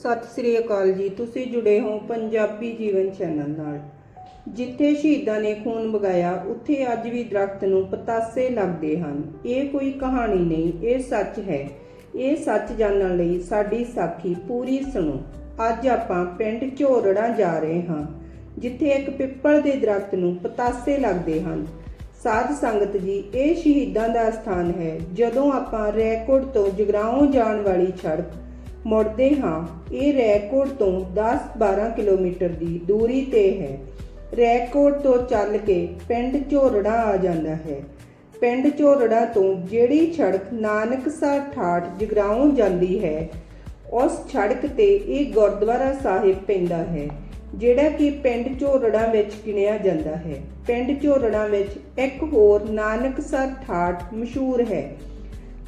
ਸਤਿ ਸ੍ਰੀ ਅਕਾਲ ਜੀ। ਤੁਸੀਂ ਜੁੜੇ ਹੋ ਪੰਜਾਬੀ ਜੀਵਨ ਚੈਨਲ ਨਾਲ। ਜਿੱਥੇ ਸ਼ਹੀਦਾਂ ਨੇ ਖੂਨ ਵਗਾਇਆ, ਉੱਥੇ ਅੱਜ ਵੀ ਦਰਖਤ ਨੂੰ ਪਤਾਸੇ ਲੱਗਦੇ ਹਨ। ਇਹ ਕੋਈ ਕਹਾਣੀ ਨਹੀਂ, ਇਹ ਸੱਚ ਹੈ। ਇਹ ਸੱਚ ਜਾਣਨ ਲਈ ਸਾਡੀ ਸਾਖੀ ਪੂਰੀ ਸੁਣੋ। ਅੱਜ ਆਪਾਂ ਪਿੰਡ ਝੋਰੜਾ ਜਾ ਰਹੇ ਹਾਂ, ਜਿੱਥੇ ਇੱਕ ਪਿੱਪਲ ਦੇ ਦਰਖਤ ਨੂੰ ਪਤਾਸੇ ਲੱਗਦੇ ਹਨ। ਸਾਧ ਸੰਗਤ ਜੀ, ਇਹ ਸ਼ਹੀਦਾਂ ਦਾ ਸਥਾਨ ਹੈ। ਜਦੋਂ ਆਪਾਂ ਰੈਕੋਰਡ ਤੋਂ ਜਗਰਾਉਂ ਜਾਣ ਵਾਲੀ ਸੜਕ ਮੁੜਦੇ ਹਾਂ। ਇਹ ਰੈਕੋਟ ਤੋਂ 10-12 ਕਿਲੋਮੀਟਰ ਦੀ ਦੂਰੀ ਤੇ ਹੈ। ਰੈਕੋਟ ਤੋਂ ਚੱਲ ਕੇ ਪਿੰਡ ਝੋਰੜਾ ਆ ਜਾਂਦਾ ਹੈ। ਪਿੰਡ ਝੋਰੜਾ ਤੋਂ ਜਿਹੜੀ ਸੜਕ ਨਾਨਕਸਰ ਠਾਠ ਜਗਰਾਉਂ ਜਾਂਦੀ ਹੈ, ਉਸ ਸੜਕ ਤੇ ਇਹ ਗੁਰਦੁਆਰਾ ਸਾਹਿਬ ਪੈਂਦਾ ਹੈ, ਜਿਹੜਾ ਕਿ ਪਿੰਡ ਝੋਰੜਾ ਵਿੱਚ ਗਿਣਿਆ ਜਾਂਦਾ ਹੈ। ਪਿੰਡ ਝੋਰੜਾ ਵਿੱਚ ਇੱਕ ਹੋਰ ਨਾਨਕਸਰ ਠਾਠ ਮਸ਼ਹੂਰ ਹੈ,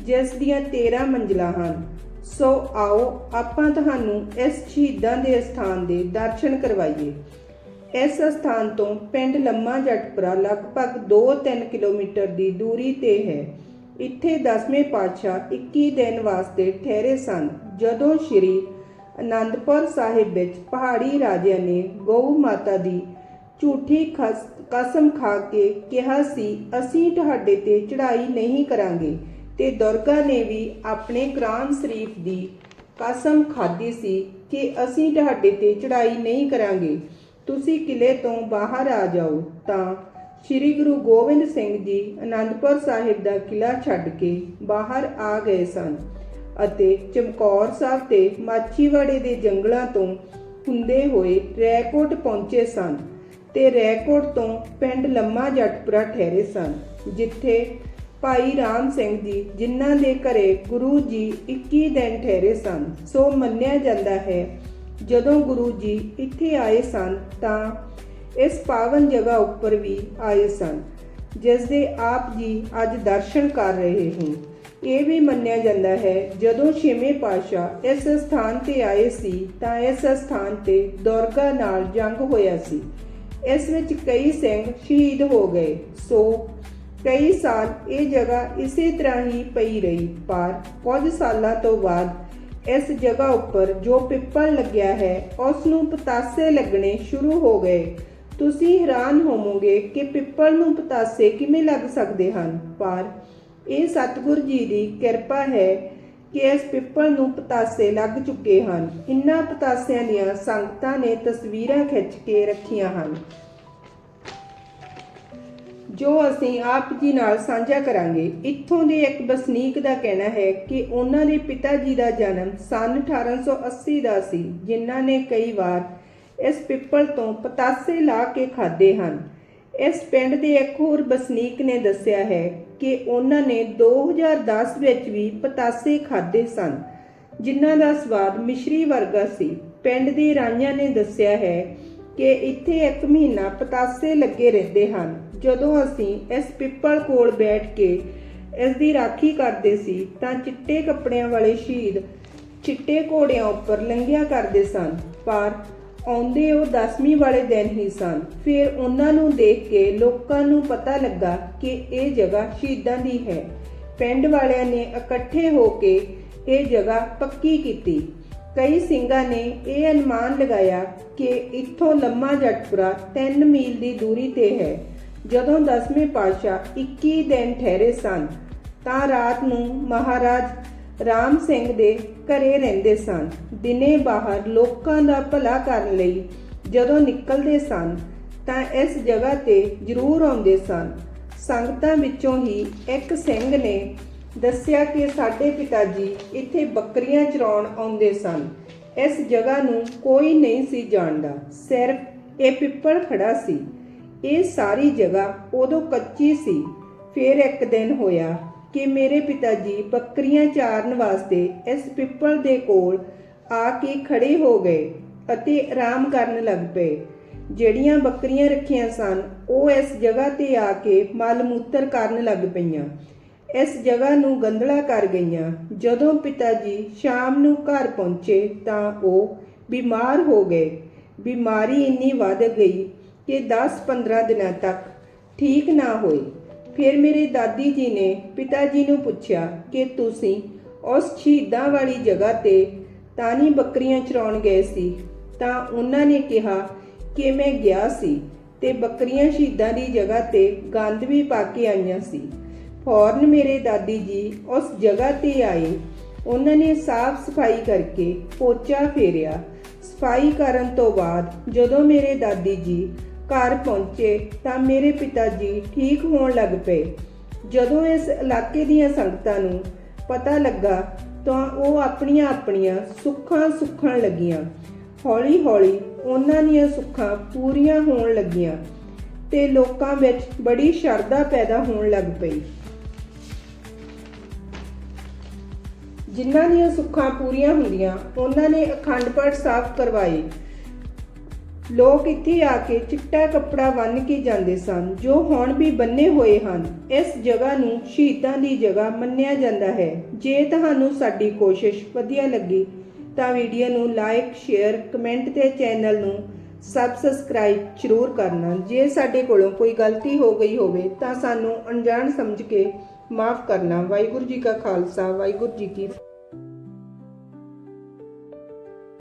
ਜਿਸ ਦੀਆਂ 13 ਮੰਜ਼ਿਲਾਂ ਹਨ। ਸੋ ਆਓ ਆਪਾਂ ਤੁਹਾਨੂੰ ਇਸ ਸ਼ਹੀਦਾਂ ਦੇ ਸਥਾਨ ਦੇ ਦਰਸ਼ਨ ਕਰਵਾਈਏ। ਇਸ ਸਥਾਨ ਤੋਂ ਪਿੰਡ ਲੰਮਾ ਜਟਪੁਰਾ ਲਗਭਗ 2-3 ਕਿਲੋਮੀਟਰ ਦੀ ਦੂਰੀ ਤੇ ਹੈ। ਇੱਥੇ ਦਸਵੇਂ ਪਾਤਸ਼ਾਹ 21 ਦਿਨ ਵਾਸਤੇ ਠਹਿਰੇ ਸਨ, ਜਦੋਂ ਸ਼੍ਰੀ ਅਨੰਦਪੁਰ ਸਾਹਿਬ ਵਿੱਚ ਪਹਾੜੀ ਰਾਜਿਆਂ ਨੇ ਗਊ ਮਾਤਾ ਦੀ ਝੂਠੀ ਖਸ- ਕਸਮ ਖਾ ਕੇ ਕਿਹਾ ਸੀ, ਅਸੀਂ ਤੁਹਾਡੇ ਤੇ ਚੜ੍ਹਾਈ ਨਹੀਂ ਕਰਾਂਗੇ। ਤੇ ਦੁਰਗਾ ਨੇ ਵੀ ਆਪਣੇ ਕੁਰਾਨ ਸ਼ਰੀਫ ਦੀ ਕਸਮ ਖਾਧੀ ਸੀ ਕਿ ਅਸੀਂ ਤੁਹਾਡੇ ਤੇ ਚੜ੍ਹਾਈ ਨਹੀਂ ਕਰਾਂਗੇ। ਤੁਸੀਂ ਕਿਲੇ ਤੋਂ ਬਾਹਰ ਆ ਜਾਓ ਤਾਂ ਸ੍ਰੀ ਗੁਰੂ ਗੋਬਿੰਦ ਸਿੰਘ ਜੀ ਅਨੰਦਪੁਰ ਸਾਹਿਬ ਦਾ ਕਿਲਾ ਛੱਡ ਕੇ ਬਾਹਰ ਆ ਗਏ ਸਨ ਅਤੇ ਚਮਕੌਰ ਸਾਹਿਬ ਤੇ ਮਾਛੀਵਾੜੇ ਦੇ ਜੰਗਲਾਂ ਤੋਂ ਹੁੰਦੇ ਹੋਏ ਰੈਕੋਟ ਪਹੁੰਚੇ ਸਨ ਤੇ ਰੈਕੋਟ ਤੋਂ ਪਿੰਡ ਲੰਮਾ ਜੱਟਪੁਰਾ ਠਹਿਰੇ ਸਨ, ਜਿੱਥੇ ਭਾਈ ਰਾਮ ਸਿੰਘ ਜੀ, ਜਿਨ੍ਹਾਂ ਦੇ ਘਰੇ ਗੁਰੂ ਜੀ 21 ਦਿਨ ਠਹਿਰੇ ਸਨ, ਸੋ ਮੰਨਿਆ ਜਾਂਦਾ ਹੈ, ਜਦੋਂ ਗੁਰੂ ਜੀ ਇੱਥੇ ਆਏ ਸਨ, ਤਾਂ ਇਸ ਪਾਵਨ ਜਗ੍ਹਾ ਉੱਪਰ ਵੀ ਆਏ ਸਨ, ਜਿਸ ਦੇ ਆਪ ਜੀ ਅੱਜ ਦਰਸ਼ਨ ਕਰ ਰਹੇ ਹੋ ਇਹ ਵੀ ਮੰਨਿਆ ਜਾਂਦਾ ਹੈ, ਜਦੋਂ ਛੇਵੇਂ ਪਾਤਸ਼ਾਹ ਇਸ ਸਥਾਨ ਤੇ ਆਏ ਸੀ, ਤਾਂ ਇਸ ਸਥਾਨ ਤੇ ਦੁਰਗਾ ਨਾਲ ਜੰਗ ਹੋਇਆ ਸੀ। ਇਸ ਵਿੱਚ ਕਈ ਸਿੰਘ ਸ਼ਹੀਦ ਹੋ ਗਏ, ਸੋ ਕਈ ਸਾਲ ਇਹ ਜਗ੍ਹਾ ਇਸੇ ਤਰ੍ਹਾਂ ਹੀ ਪਈ ਰਹੀ। ਪਰ ਕੁਝ ਸਾਲਾਂ ਤੋਂ ਬਾਅਦ ਇਸ ਜਗ੍ਹਾ ਉੱਪਰ ਜੋ ਪਿੱਪਲ ਲੱਗਿਆ ਹੈ ਉਸ ਨੂੰ ਪਤਾਸੇ ਲੱਗਣੇ ਸ਼ੁਰੂ ਹੋ ਗਏ। ਤੁਸੀਂ ਹੈਰਾਨ ਹੋਵੋਗੇ ਕਿ ਪਿੱਪਲ ਨੂੰ ਪਤਾਸੇ ਕਿਵੇਂ ਲੱਗ ਸਕਦੇ ਹਨ। ਪਰ ਇਹ ਸਤਿਗੁਰ ਜੀ ਦੀ ਕਿਰਪਾ ਹੈ ਕਿ ਇਸ ਪਿੱਪਲ ਨੂੰ ਪਤਾਸੇ ਲੱਗ ਚੁੱਕੇ ਹਨ। ਇਨ੍ਹਾਂ ਪਤਾਸਿਆਂ ਦੀਆਂ ਸੰਗਤਾਂ ਨੇ ਤਸਵੀਰਾਂ ਖਿੱਚ ਕੇ ਰੱਖੀਆਂ ਹਨ। ਜੋ ਅਸੀਂ ਆਪ ਜੀ ਨਾਲ ਸਾਂਝਾ ਕਰਾਂਗੇ, ਇੱਥੋਂ ਦੇ ਇੱਕ ਵਸਨੀਕ ਦਾ ਕਹਿਣਾ ਹੈ ਕਿ ਉਹਨਾਂ ਦੇ ਪਿਤਾ ਜੀ ਦਾ ਜਨਮ ਸਨ 1880 ਦਾ ਸੀ, ਜਿਨ੍ਹਾਂ ਨੇ ਕਈ ਵਾਰ ਇਸ ਪਿੱਪਲ ਤੋਂ ਪਤਾਸੇ ਲਾ ਕੇ ਖਾਦੇ ਹਨ। ਇਸ ਪਿੰਡ ਦੇ ਇੱਕ ਹੋਰ ਵਸਨੀਕ ਨੇ ਦੱਸਿਆ ਹੈ ਕਿ ਉਹਨਾਂ ਨੇ 2010 ਵਿੱਚ ਵੀ ਪਤਾਸੇ ਖਾਦੇ ਸਨ, ਜਿਨ੍ਹਾਂ ਦਾ ਸਵਾਦ ਮਿਸ਼ਰੀ ਵਰਗਾ ਸੀ। ਪਿੰਡ ਦੇ ਰਾਈਆਂ ਨੇ ਦੱਸਿਆ ਹੈ ਕਿ ਇੱਥੇ ਇੱਕ ਮਹੀਨਾ ਪਤਾਸੇ ਲੱਗੇ ਰਹਿੰਦੇ ਹਨ। ਜਦੋਂ ਅਸੀਂ ਇਸ ਪਿੱਪਲ ਕੋਲ ਬੈਠ ਕੇ ਇਸ ਦੀ ਰਾਖੀ ਕਰਦੇ ਸੀ, ਤਾਂ ਚਿੱਟੇ ਕੱਪੜਿਆਂ ਵਾਲੇ ਸ਼ਹੀਦ ਚਿੱਟੇ ਘੋੜਿਆਂ ਉੱਪਰ ਲੰਘਿਆ ਕਰਦੇ ਸਨ। ਪਰ ਆਉਂਦੇ ਉਹ 10ਵੀਂ ਵਾਲੇ ਦਿਨ ਹੀ ਸਨ। ਫਿਰ ਉਹਨਾਂ ਨੂੰ ਦੇਖ ਕੇ ਲੋਕਾਂ ਨੂੰ ਪਤਾ ਲੱਗਾ ਕਿ ਇਹ ਜਗ੍ਹਾ ਸ਼ਹੀਦਾਂ ਦੀ ਹੈ। ਪਿੰਡ ਵਾਲਿਆਂ ਨੇ ਇਕੱਠੇ ਹੋ ਕੇ ਇਹ ਜਗ੍ਹਾ ਪੱਕੀ ਕੀਤੀ। ਕਈ ਸਿੰਘਾਂ ਨੇ ਇਹ ਅਨੁਮਾਨ ਲਗਾਇਆ ਕਿ ਇੱਥੋਂ ਲੰਮਾ ਜਟਪੁਰਾ 3 ਮੀਲ ਦੀ ਦੂਰੀ ਤੇ ਹੈ। ਜਦੋਂ 10ਵੇਂ ਪਾਤਸ਼ਾਹ 21 ਦਿਨ ਠਹਿਰੇ ਸਨ, ਤਾਂ ਰਾਤ ਨੂੰ ਮਹਾਰਾਜ ਰਾਮ ਸਿੰਘ ਦੇ ਘਰੇ ਰਹਿੰਦੇ ਸਨ। ਦਿਨੇ ਬਾਹਰ ਲੋਕਾਂ ਦਾ ਭਲਾ ਕਰਨ ਲਈ ਜਦੋਂ ਨਿਕਲਦੇ ਸਨ, ਤਾਂ ਇਸ ਜਗ੍ਹਾ ਤੇ ਜ਼ਰੂਰ ਆਉਂਦੇ ਸਨ। ਸੰਗਤਾਂ ਵਿੱਚੋਂ ਹੀ ਇੱਕ ਸਿੰਘ ਨੇ ਦੱਸਿਆ ਕਿ ਸਾਡੇ ਪਿਤਾ ਜੀ ਇੱਥੇ ਬੱਕਰੀਆਂ ਚਰਾਉਣ ਆਉਂਦੇ ਸਨ। ਇਸ ਜਗ੍ਹਾ ਨੂੰ ਕੋਈ ਨਹੀਂ ਸੀ ਜਾਣਦਾ। ਸਿਰਫ ਇਹ ਪਿੱਪਲ ਖੜਾ ਸੀ। ਇਹ ਸਾਰੀ ਜਗ੍ਹਾ ਉਦੋਂ ਕੱਚੀ ਸੀ। ਫਿਰ ਇੱਕ ਦਿਨ ਹੋਇਆ ਕਿ ਮੇਰੇ ਪਿਤਾ ਜੀ ਬੱਕਰੀਆਂ ਚਾਰਨ ਵਾਸਤੇ ਇਸ ਪਿੱਪਲ ਦੇ ਕੋਲ ਆ ਕੇ ਖੜੇ ਹੋ ਗਏ ਅਤੇ ਆਰਾਮ ਕਰਨ ਲੱਗ ਪਏ। ਜਿਹੜੀਆਂ ਬੱਕਰੀਆਂ ਰੱਖੀਆਂ ਸਨ, ਉਹ ਇਸ ਜਗ੍ਹਾ ਤੇ ਆ ਕੇ ਮਲ ਮੂਤਰ ਕਰਨ ਲੱਗ ਪਈਆਂ। ਇਸ ਜਗ੍ਹਾ ਨੂੰ ਗੰਦਲਾ ਕਰ ਗਈਆਂ। ਜਦੋਂ ਪਿਤਾ ਜੀ ਸ਼ਾਮ ਨੂੰ ਘਰ ਪਹੁੰਚੇ ਤਾਂ ਉਹ ਬਿਮਾਰ ਹੋ ਗਏ। ਬਿਮਾਰੀ ਇੰਨੀ ਵੱਧ ਗਈ ਕਿ 10-15 ਦਿਨਾਂ ਤੱਕ ਠੀਕ ਨਾ ਹੋਈ ਫਿਰ ਮੇਰੇ ਦਾਦੀ ਜੀ ਨੇ ਪਿਤਾ ਜੀ ਨੂੰ ਪੁੱਛਿਆ ਕਿ ਤੁਸੀਂ ਉਸ ਸ਼ਹੀਦਾਂ ਵਾਲੀ ਜਗ੍ਹਾ ਤੇ ਤਾਨੀ ਬੱਕਰੀਆਂ ਚਰਾਉਣ ਗਏ ਸੀ? ਤਾਂ ਉਹਨਾਂ ਨੇ ਕਿਹਾ, ਕਿ ਮੈਂ ਗਿਆ ਸੀ ਤੇ ਬੱਕਰੀਆਂ ਸ਼ਹੀਦਾਂ ਦੀ ਜਗ੍ਹਾ ਤੇ ਗੰਦ ਵੀ ਪਾ ਕੇ ਆਈਆਂ ਸੀ। ਫੌਰਨ ਮੇਰੇ ਦਾਦੀ ਜੀ ਉਸ ਜਗ੍ਹਾ ਤੇ ਆਏ। ਉਹਨਾਂ ਨੇ ਸਾਫ਼ ਸਫ਼ਾਈ ਕਰਕੇ ਪੋਚਾ ਫੇਰਿਆ। ਸਫ਼ਾਈ ਕਰਨ ਤੋਂ ਬਾਅਦ ਜਦੋਂ ਮੇਰੇ ਦਾਦੀ ਜੀ ਘਰ ਪਹੁੰਚੇ ਤਾਂ ਮੇਰੇ ਪਿਤਾ ਜੀ ਠੀਕ ਹੋਣ ਲੱਗ ਪਏ। ਜਦੋਂ ਇਸ ਇਲਾਕੇ ਦੀਆਂ ਸੰਗਤਾਂ ਨੂੰ ਪਤਾ ਲੱਗਾ ਤਾਂ ਉਹ ਆਪਣੀਆਂ ਆਪਣੀਆਂ ਸੁੱਖਾਂ ਸੁੱਖਣ ਲੱਗੀਆਂ। ਹੌਲੀ-ਹੌਲੀ ਉਹਨਾਂ ਦੀਆਂ ਸੁੱਖਾਂ ਪੂਰੀਆਂ ਹੋਣ ਲੱਗੀਆਂ ਤੇ ਲੋਕਾਂ ਵਿੱਚ ਬੜੀ ਸ਼ਰਧਾ ਪੈਦਾ ਹੋਣ ਲੱਗ ਪਈ। ਜਿਨ੍ਹਾਂ ਦੀਆਂ ਸੁੱਖਾਂ ਪੂਰੀਆਂ ਹੁੰਦੀਆਂ, ਉਹਨਾਂ ਨੇ ਅਖੰਡ ਪਾਠ ਸਾਫ਼ ਕਰਵਾਏ। ਲੋਕ ਇੱਥੇ ਆ ਕੇ ਚਿੱਟਾ ਕੱਪੜਾ ਬੰਨ੍ਹ ਕੇ ਜਾਂਦੇ ਸਨ, ਜੋ ਹੁਣ ਵੀ ਬੰਨੇ ਹੋਏ ਹਨ। ਇਸ ਜਗ੍ਹਾ ਨੂੰ ਸ਼ਹੀਦਾਂ ਦੀ ਜਗ੍ਹਾ ਮੰਨਿਆ ਜਾਂਦਾ ਹੈ। ਜੇ ਤੁਹਾਨੂੰ ਸਾਡੀ ਕੋਸ਼ਿਸ਼ ਵਧੀਆ ਲੱਗੀ, ਤਾਂ ਵੀਡੀਓ ਨੂੰ ਲਾਈਕ, ਸ਼ੇਅਰ, ਕਮੈਂਟ ਤੇ ਚੈਨਲ ਨੂੰ ਸਬਸਕ੍ਰਾਈਬ ਜ਼ਰੂਰ ਕਰਨਾ। ਜੇ ਸਾਡੇ ਕੋਲੋਂ ਕੋਈ ਗਲਤੀ ਹੋ ਗਈ ਹੋਵੇ, ਤਾਂ ਸਾਨੂੰ ਅਣਜਾਣ ਸਮਝ ਕੇ ਮਾਫ ਕਰਨਾ। ਵਾਹਿਗੁਰੂ ਜੀ ਕਾ ਖਾਲਸਾ ਵਾਹਿਗੁਰੂ ਜੀ ਕੀ